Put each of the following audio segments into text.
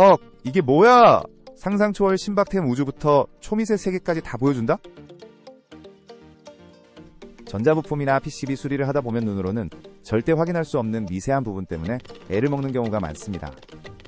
헉, 이게 뭐야? 상상 초월 신박템 우주부터 초미세 세계까지 다 보여준다? 전자부품이나 PCB 수리를 하다 보면 눈으로는 절대 확인할 수 없는 미세한 부분 때문에 애를 먹는 경우가 많습니다.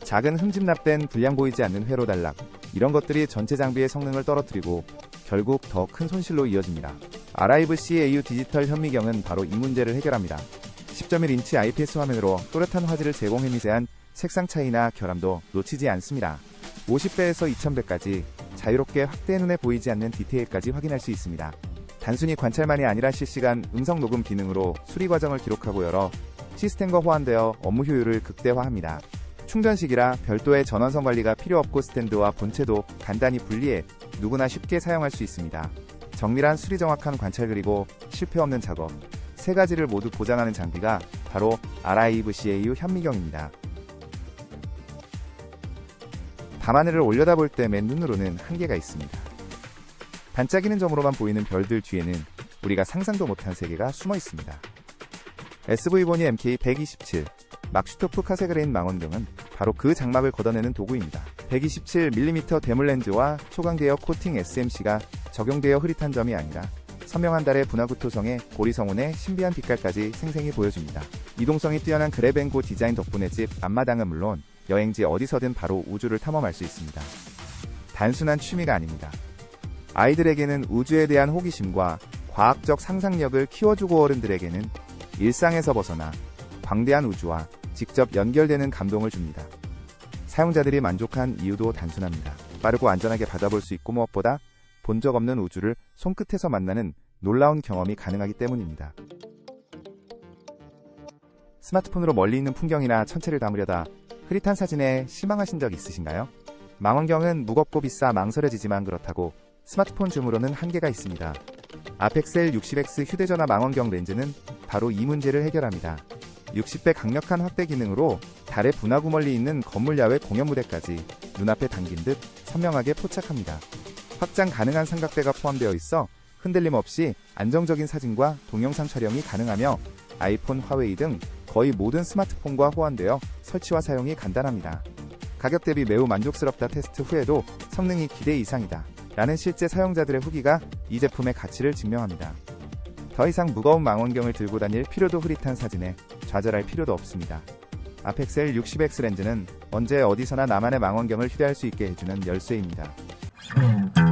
작은 흠집납된 불량 보이지 않는 회로 단락, 이런 것들이 전체 장비의 성능을 떨어뜨리고 결국 더 큰 손실로 이어집니다. 아라이브 CAU 디지털 현미경은 바로 이 문제를 해결합니다. 10.1인치 IPS 화면으로 또렷한 화질을 제공해 미세한 색상 차이나 결함도 놓치지 않습니다. 50배에서 2000배까지 자유롭게 확대 눈에 보이지 않는 디테일까지 확인할 수 있습니다. 단순히 관찰만이 아니라 실시간 음성 녹음 기능으로 수리 과정을 기록하고 여러 시스템과 호환되어 업무 효율을 극대화합니다. 충전식이라 별도의 전원선 관리가 필요 없고 스탠드와 본체도 간단히 분리해 누구나 쉽게 사용할 수 있습니다. 정밀한 수리 정확한 관찰 그리고 실패 없는 작업 세 가지를 모두 보장하는 장비가 바로 아라이브 CAU 현미경입니다. 밤하늘을 올려다볼 때 맨 눈으로는 한계가 있습니다. 반짝이는 점으로만 보이는 별들 뒤에는 우리가 상상도 못한 세계가 숨어 있습니다. SV보니 MK127 막슈토프 카세그레인 망원경은 바로 그 장막을 걷어내는 도구입니다. 127mm 대물 렌즈와 초강계열 코팅 SMC가 적용되어 흐릿한 점이 아니라 선명한 달의 분화구 토성에 고리성운의 신비한 빛깔까지 생생히 보여줍니다. 이동성이 뛰어난 그래뱅고 디자인 덕분에 집 앞마당은 물론 여행지 어디서든 바로 우주를 탐험할 수 있습니다. 단순한 취미가 아닙니다. 아이들에게는 우주에 대한 호기심과 과학적 상상력을 키워주고 어른들에게는 일상에서 벗어나 광대한 우주와 직접 연결되는 감동을 줍니다. 사용자들이 만족한 이유도 단순합니다. 빠르고 안전하게 받아볼 수 있고 무엇보다 본 적 없는 우주를 손끝에서 만나는 놀라운 경험이 가능하기 때문입니다. 스마트폰으로 멀리 있는 풍경이나 천체를 담으려다 흐릿한 사진에 실망하신 적 있으신가요? 망원경은 무겁고 비싸 망설여지지만 그렇다고 스마트폰 줌으로는 한계가 있습니다. 아펙셀 60X 휴대전화 망원경 렌즈는 바로 이 문제를 해결합니다. 60배 강력한 확대 기능으로 달의 분화구 멀리 있는 건물 야외 공연 무대까지 눈앞에 당긴 듯 선명하게 포착합니다. 확장 가능한 삼각대가 포함되어 있어 흔들림 없이 안정적인 사진과 동영상 촬영이 가능하며 아이폰, 화웨이 등 거의 모든 스마트폰과 호환되어 설치와 사용이 간단합니다. 가격 대비 매우 만족스럽다 테스트 후에도 성능이 기대 이상이다. 라는 실제 사용자들의 후기가 이 제품의 가치를 증명합니다. 더 이상 무거운 망원경을 들고 다닐 필요도 흐릿한 사진에 좌절할 필요도 없습니다. 아펙셀 60X 렌즈는 언제 어디서나 나만의 망원경을 휴대할 수 있게 해주는 열쇠입니다. 음.